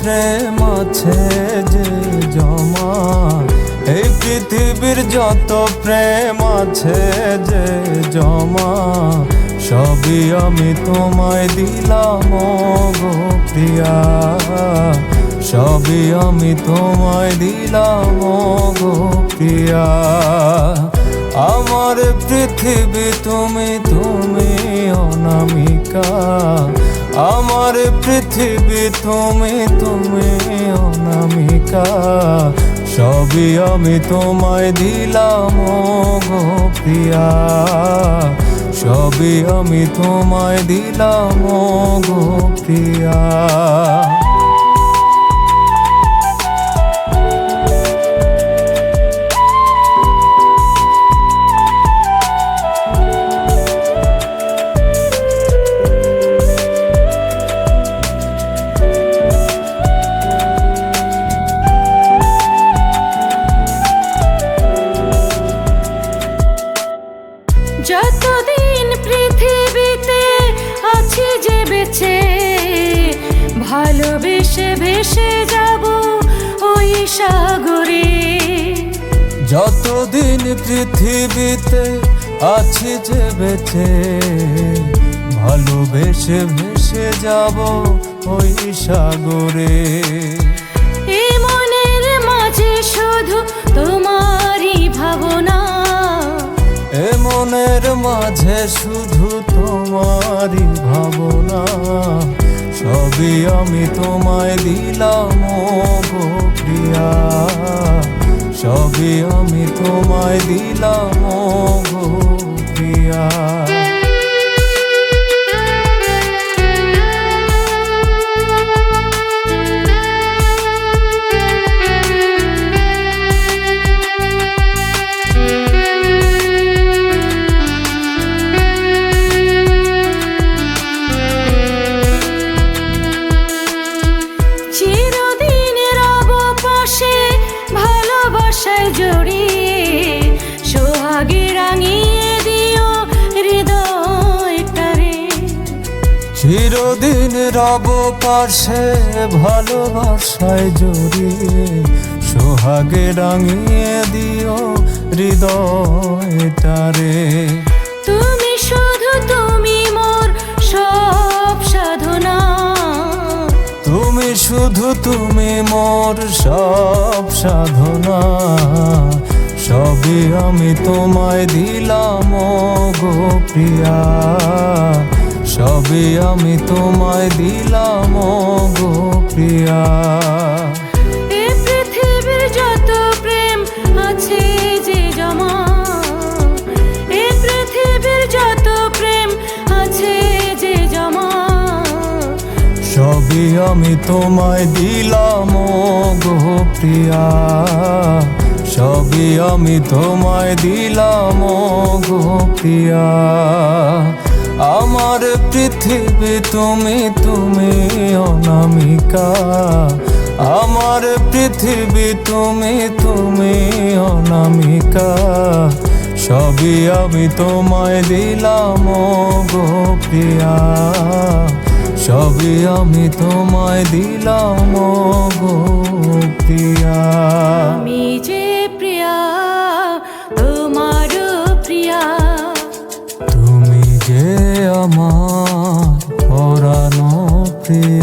প্রেম আছে যে জমা, এই পৃথিবীর যত প্রেম আছে যে জমা, সবই আমি তোমায় দিলাম গো প্রিয়া। সবই আমি তোমায় দিলাম গো প্রিয়া। আমার পৃথিবী তুমি তুমি অনামিকা। আমার পৃথিবী তুমি তুমি অনামিকা। সবই আমি তোমায় দিলাম গো প্রিয়া। সবই আমি তোমায় দিলাম গো প্রিয়া। পৃথিবীতে আছি যে বেঁচে ভালোবেসে ভেসে যাব ওই সাগরে। এ মনের মাঝে শুধু তোমারই ভাবনা। এ মনের মাঝে শুধু তোমারই ভাবনা। সবই আমি তোমায় দিলাম গো প্রিয়া। সবই আমি তোমায় দিলাম। সোহাগে রাঙিয়ে দিও হৃদয়টারে। চিরদিন রব পাশে ভালোবাসায় জড়িয়ে সোহাগে রাঙিয়ে দিও হৃদয়টারে। তুমি শুধু তুমি মোর সব সাধনা। তুমি শুধু তুমি মোর সব সাধনা। সবই আমি তোমায় দিলাম গো প্রিয়া। সবই আমি তোমায় দিলাম গো প্রিয়া। এ পৃথিবীর আছে যে জমা এ পৃথিবীর যত প্রেম আছে যে জমা। সবই আমি তোমায় দিলাম গো প্রিয়া। সবই আমি তোমায় দিলাম গো প্রিয়া আমার পৃথিবী তুমি তুমি অনামিকা। আমার পৃথিবী তুমি তুমি অনামিকা। সবই আমি তোমায় দিলাম গো প্রিয়া সবই আমি তোমায় দিলাম গো প্রিয়া আমি যে happy.